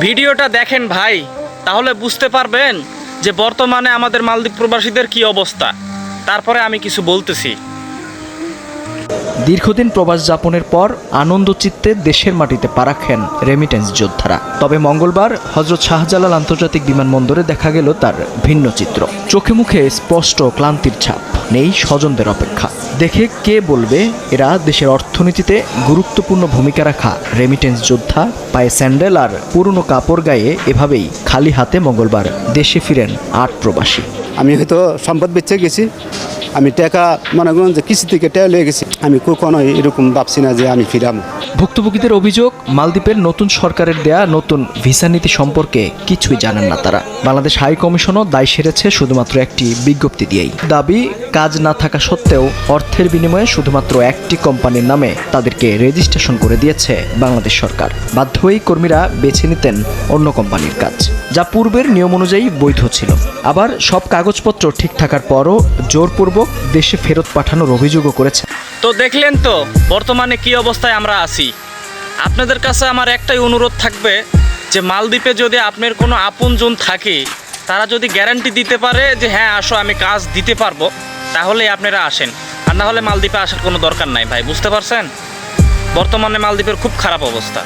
ভিডিওটা দেখেন ভাই, তাহলে বুঝতে পারবেন যে বর্তমানে আমাদের মালদ্বীপ প্রবাসীদের কি অবস্থা। তারপরে আমি কিছু বলতেছি। দীর্ঘদিন প্রবাস যাপনের পর আনন্দ চিত্তে দেশের মাটিতে পা রাখেন রেমিটেন্স যোদ্ধারা। তবে মঙ্গলবার হজরত শাহজালাল আন্তর্জাতিক বিমানবন্দরে দেখা গেল তার ভিন্ন চিত্র। চোখে মুখে স্পষ্ট ক্লান্তির ছাপ। নেই স্বজনদের অপেক্ষা। দেখে কে বলবে এরা দেশের অর্থনীতিতে গুরুত্বপূর্ণ ভূমিকা রাখা রেমিটেন্স যোদ্ধা, পায়ে স্যান্ডেল আর পুরনো কাপড় গায়ে এভাবেই খালি হাতে মঙ্গলবার দেশে ফিরেন আট প্রবাসী। আমি হয়তো সম্পদ বেচে গেছি। আমি টাকা মনে করুন যে কিস্তি থেকে টাকা লয়ে গেছি। আমি কখনো এরকম ভাবছি না যে আমি ফিরাম ভুক্তভোগীদের অভিযোগ, মালদ্বীপের নতুন সরকারের দেয়া নতুন ভিসা নীতি সম্পর্কে কিছুই জানেন না তারা। বাংলাদেশ হাই কমিশনও দায় সেরেছে শুধুমাত্র একটি বিজ্ঞপ্তি দিয়েই। দাবি, কাজ না থাকা সত্ত্বেও অর্থের বিনিময়ে শুধুমাত্র একটি কোম্পানির নামে তাদেরকে রেজিস্ট্রেশন করে দিয়েছে বাংলাদেশ সরকার। বাধ্য হয়েই কর্মীরা বেছে নিতেন অন্য কোম্পানির কাজ। যা পূর্বের নিয়ম অনুযায়ী বৈধ ছিল। আবার সব কাগজপত্র ঠিক থাকার পরও জোরপূর্বক দেশে ফেরত পাঠানোর অভিযোগও করেছে। তো দেখলেন তো, বর্তমানে কি অবস্থায় আমরা আছি। আপনাদের কাছে আমার একটাই অনুরোধ থাকবে যে মালদ্বীপে যদি আপনার কোনো আপনজন থাকে, তারা যদি গ্যারান্টি দিতে পারে যে হ্যাঁ আসো, আমি কাজ দিতে পারব তাহলে আপনারা আসেন। আর না হলে মালদ্বীপে আসার কোনো দরকার নাই ভাই, বুঝতে পারছেন? বর্তমানে মালদ্বীপের খুব খারাপ অবস্থা।